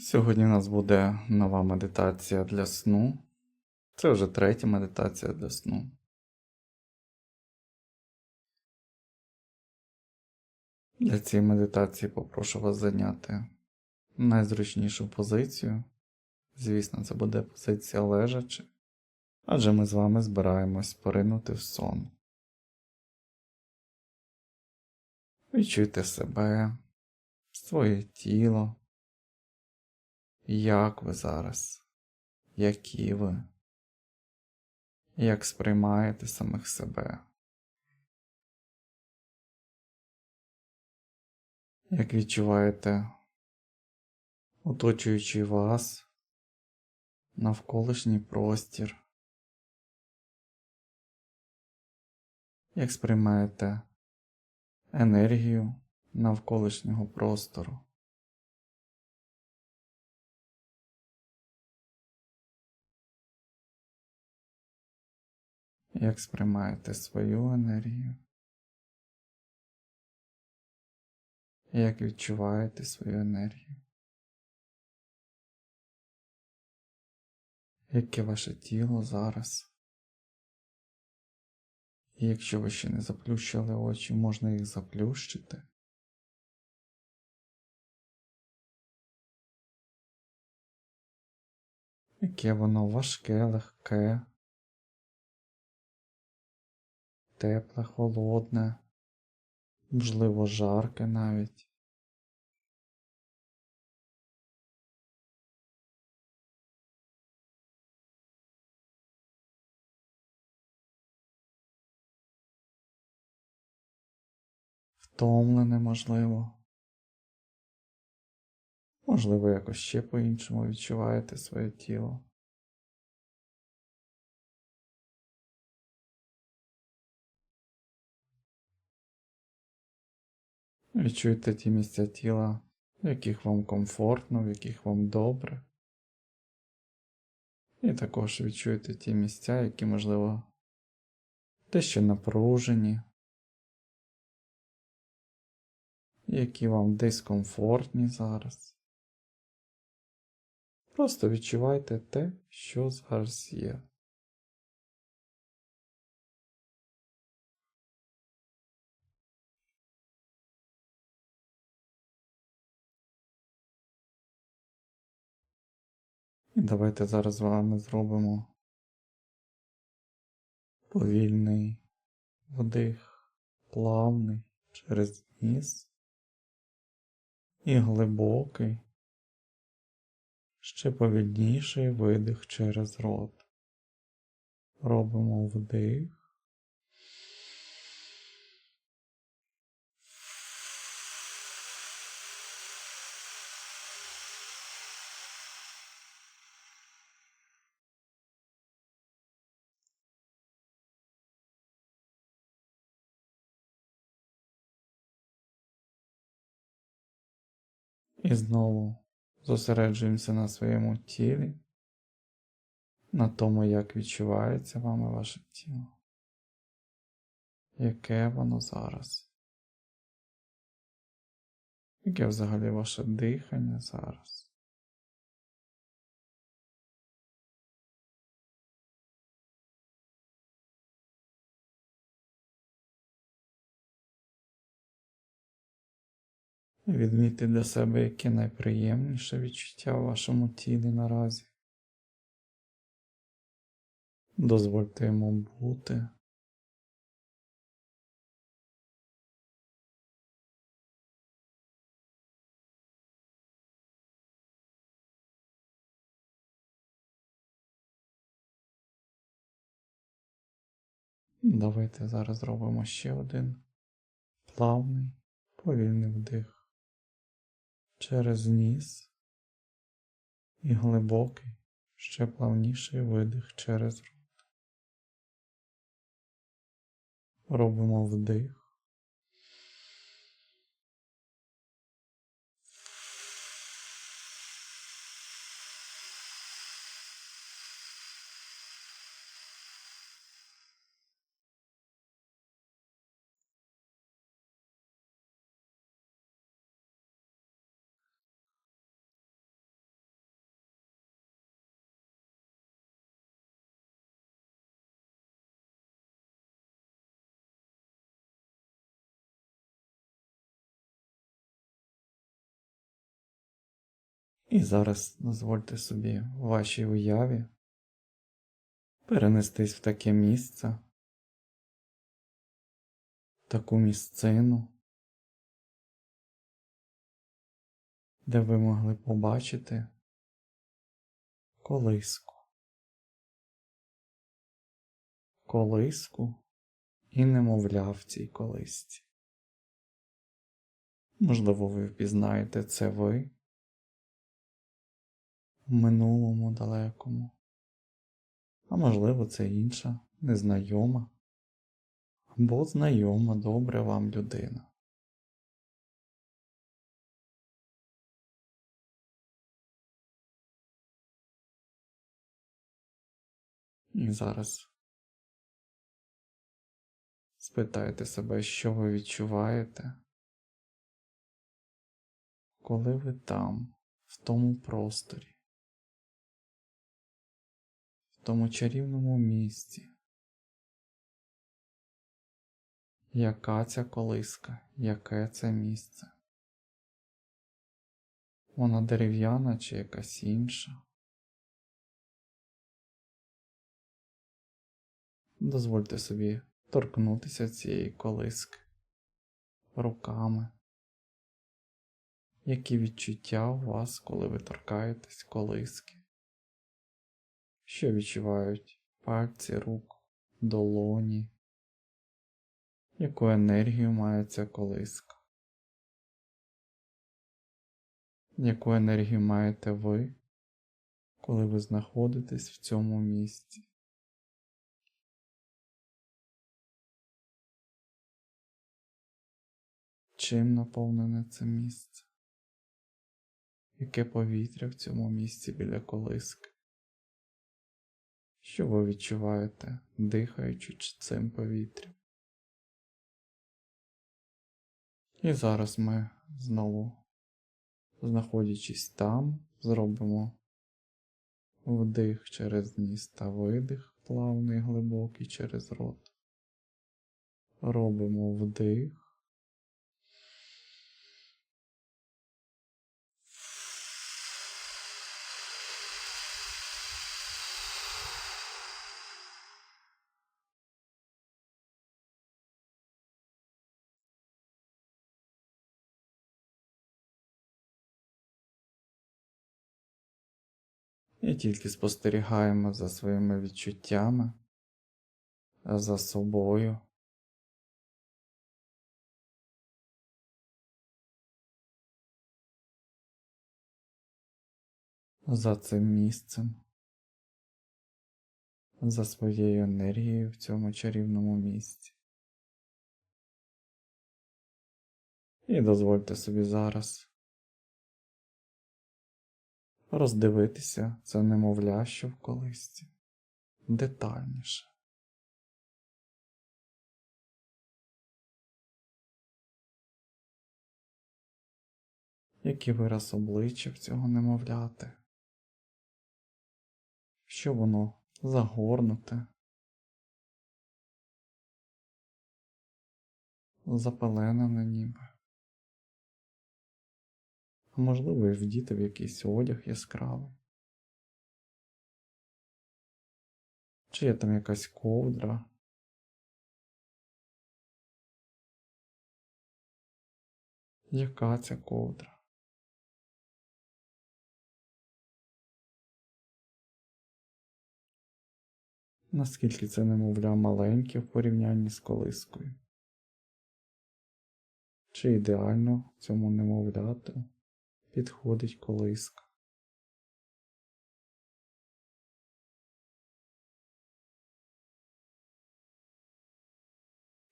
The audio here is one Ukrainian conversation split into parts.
Сьогодні у нас буде нова медитація для сну. Це вже третя медитація для сну. Для цієї медитації попрошу вас зайняти найзручнішу позицію. Звісно, це буде позиція лежачи, адже ми з вами збираємось поринути в сон. Відчуйте себе, своє тіло. Як ви зараз? Які ви? Як сприймаєте самих себе? Як відчуваєте оточуючий вас навколишній простір? Як сприймаєте енергію навколишнього простору? Як сприймаєте свою енергію? Як відчуваєте свою енергію? Яке ваше тіло зараз? І якщо ви ще не заплющили очі, можна їх заплющити. Яке воно важке, легке, тепле, холодне, можливо, жарке навіть. Втомлене, можливо. Можливо, якось ще по-іншому відчуваєте своє тіло. Відчуйте ті місця тіла, в яких вам комфортно, в яких вам добре. І також відчуйте ті місця, які, можливо, дещо напружені, які вам дискомфортні зараз. Просто відчувайте те, що зараз є. І давайте зараз з вами зробимо повільний вдих, плавний через ніс і глибокий, ще повільніший видих через рот. Робимо вдих. І знову зосереджуємося на своєму тілі, на тому, як відчувається вами ваше тіло, яке воно зараз, яке взагалі ваше дихання зараз. Відмітьте для себе яке найприємніше відчуття в вашому тілі наразі. Дозвольте йому бути. Давайте зараз зробимо ще один плавний, повільний вдих через ніс і глибокий, ще плавніший видих через рот. Робимо вдих. І зараз дозвольте собі вашій уяві перенестись в таке місце, таку місцину, де ви могли побачити колиску. Колиску і немовля в цій колисці. Можливо, ви впізнаєте це ви минулому далекому, а можливо, це інша, незнайома. Або знайома добре вам людина. І зараз спитайте себе, що ви відчуваєте, коли ви там, в тому просторі, тому чарівному місці. Яка ця колиска, яке це місце? Вона дерев'яна чи якась інша? Дозвольте собі торкнутися цієї колиски руками. Які відчуття у вас, коли ви торкаєтесь колиски? Що відчувають пальці рук, долоні? Яку енергію має ця колиска? Яку енергію маєте ви, коли ви знаходитесь в цьому місці? Чим наповнене це місце? Яке повітря в цьому місці біля колиски? Що ви відчуваєте, дихаючи цим повітрям? І зараз ми знову, знаходячись там, зробимо вдих через ніс та видих, плавний глибокий через рот. Робимо вдих. І тільки спостерігаємо за своїми відчуттями, за собою. За цим місцем, за своєю енергією в цьому чарівному місці. І дозвольте собі зараз роздивитися це немовля, що в колисці детальніше. Який вираз обличчя в цього немовляти? Що воно загорнуте, запеленене ніби а можливо, і вдіти в якийсь одяг яскравий. Чи є там якась ковдра? Яка ця ковдра? Наскільки це немовля маленьке в порівнянні з колискою? Чи ідеально цьому немовляту підходить колиска.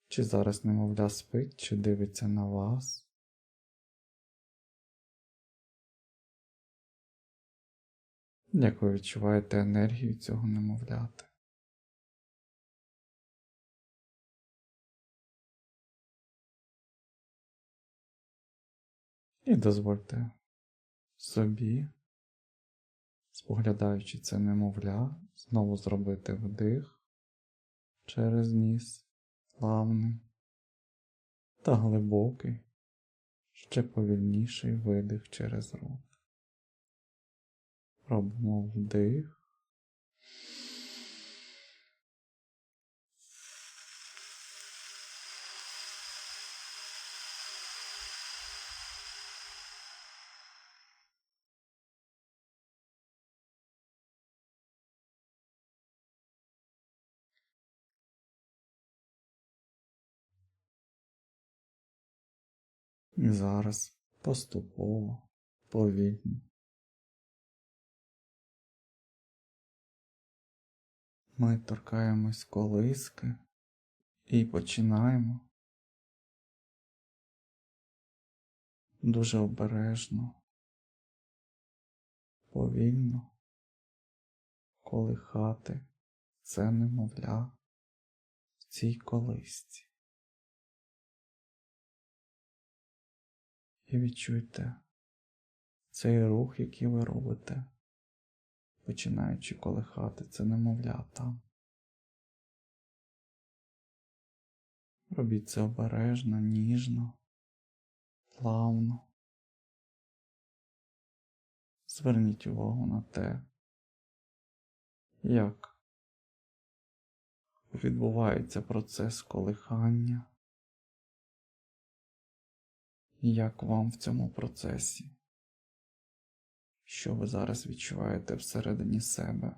Чи зараз немовля спить, чи дивиться на вас? Як ви відчуваєте енергію цього немовляти? І дозвольте собі, споглядаючи це немовля, знову зробити вдих через ніс, плавний та глибокий, ще повільніший видих через рот. Робимо вдих. І зараз поступово, повільно. Ми торкаємось колиски і починаємо дуже обережно, повільно колихати це немовля в цій колисці. І відчуйте цей рух, який ви робите, починаючи колихати це немовля там. Робіть це обережно, ніжно, плавно. Зверніть увагу на те, як відбувається процес колихання. Як вам в цьому процесі? Що ви зараз відчуваєте всередині себе,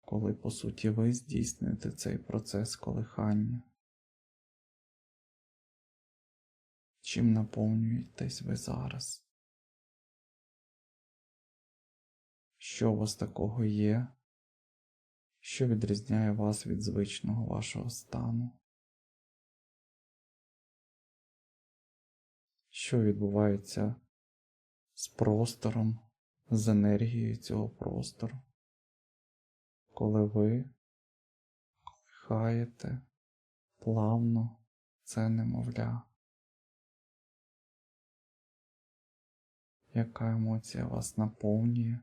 коли, по суті, ви здійснюєте цей процес колихання? Чим наповнюєтесь ви зараз? Що у вас такого є, що відрізняє вас від звичного вашого стану? Що відбувається з простором, з енергією цього простору, коли ви колихаєте плавно це немовля. Яка емоція вас наповнює,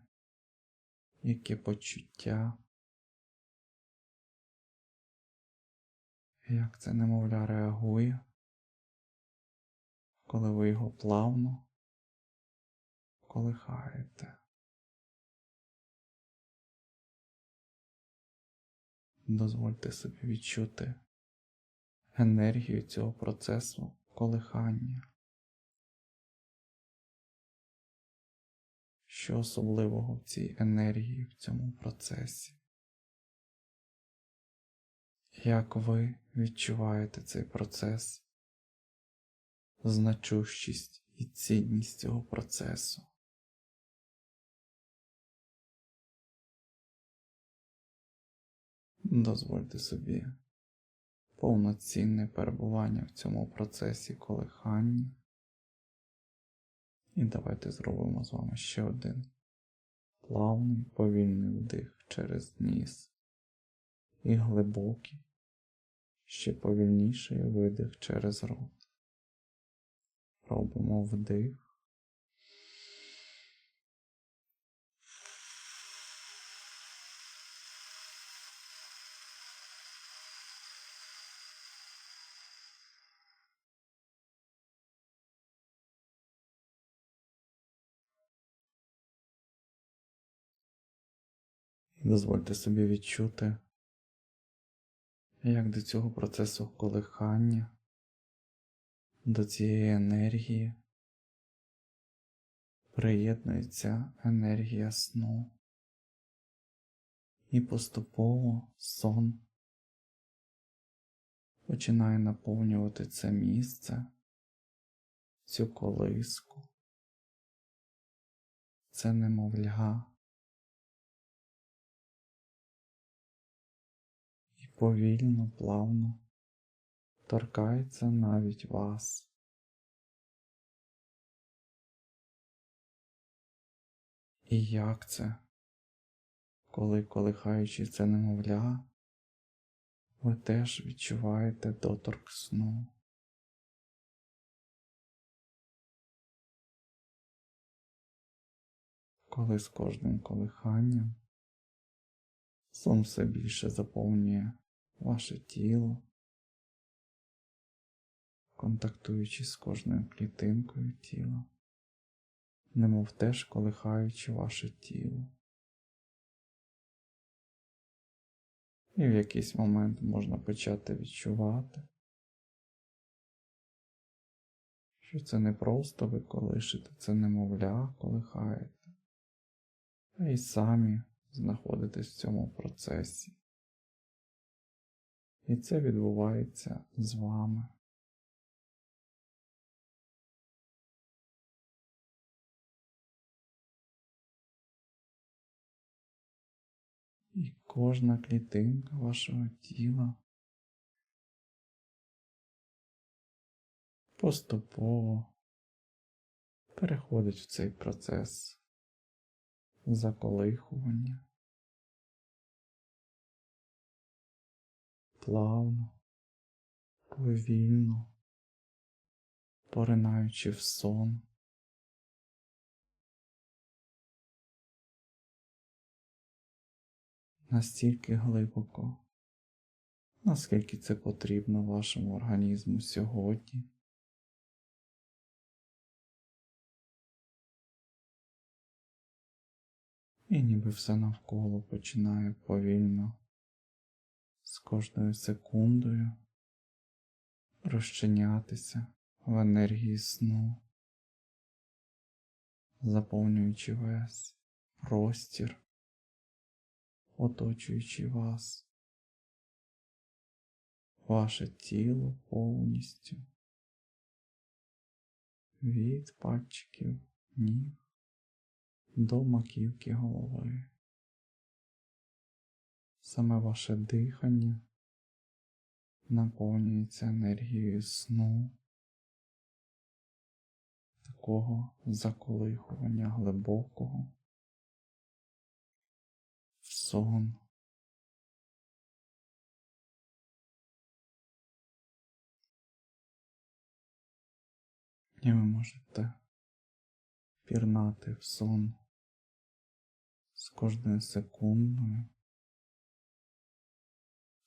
які почуття, як це немовля реагує? Коли ви його плавно колихаєте. Дозвольте собі відчути енергію цього процесу колихання. Що особливого в цій енергії в цьому процесі? Як ви відчуваєте цей процес значущість і цінність цього процесу. Дозвольте собі повноцінне перебування в цьому процесі колихання. І давайте зробимо з вами ще один плавний повільний вдих через ніс і глибокий, ще повільніший видих через рот. Робимо вдих. І дозвольте собі відчути, як до цього процесу колихання до цієї енергії. Приєднується енергія сну. І поступово сон. Починає наповнювати це місце, цю колиску, це немовля. І повільно, плавно торкається навіть вас. І як це, коли колихаючи це немовля, ви теж відчуваєте доторк сну. Коли з кожним колиханням сон все більше заповнює ваше тіло, контактуючи з кожною клітинкою тіла, немов теж колихаючи ваше тіло. І в якийсь момент можна почати відчувати, що це не просто ви колишите, це немовля колихаєте, а й самі знаходитесь в цьому процесі. І це відбувається з вами. І кожна клітинка вашого тіла поступово переходить в цей процес заколихування. Плавно, повільно, поринаючи в сон. Настільки глибоко, наскільки це потрібно вашому організму сьогодні. І ніби все навколо починає повільно з кожною секундою розчинятися в енергії сну, заповнюючи весь простір оточуючи вас, ваше тіло повністю. Від пальчиків ніг до маківки голови. Саме ваше дихання наповнюється енергією сну, такого заколихування глибокого сон. І ви можете пірнати в сон з кожною секундою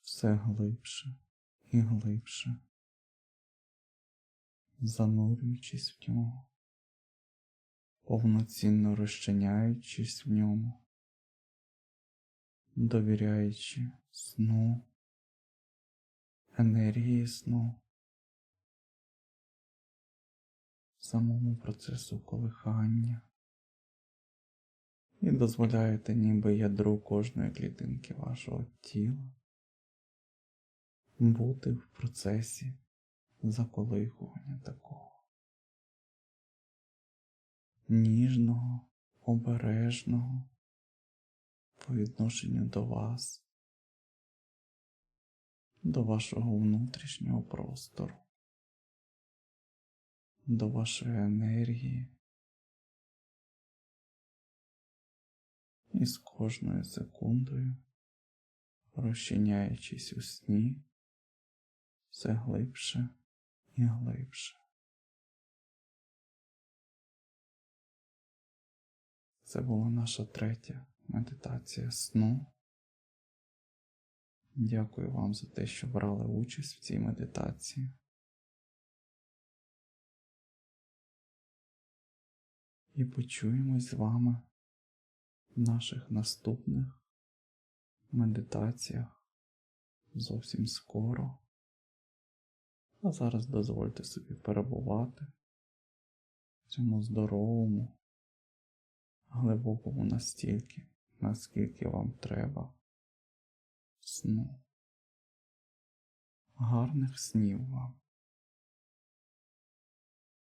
все глибше і глибше, занурюючись в нього, повноцінно розчиняючись в ньому довіряючи сну, енергії сну, самому процесу колихання і дозволяєте ніби ядру кожної клітинки вашого тіла бути в процесі заколихування такого ніжного, обережного по відношенню до вас, до вашого внутрішнього простору, до вашої енергії. І з кожною секундою, розчиняючись у сні, все глибше і глибше. Це була наша третя медитація сну. Дякую вам за те, що брали участь в цій медитації. І почуємось з вами в наших наступних медитаціях зовсім скоро. А зараз дозвольте собі перебувати в цьому здоровому, глибокому настільки наскільки вам треба сну. Гарних снів вам.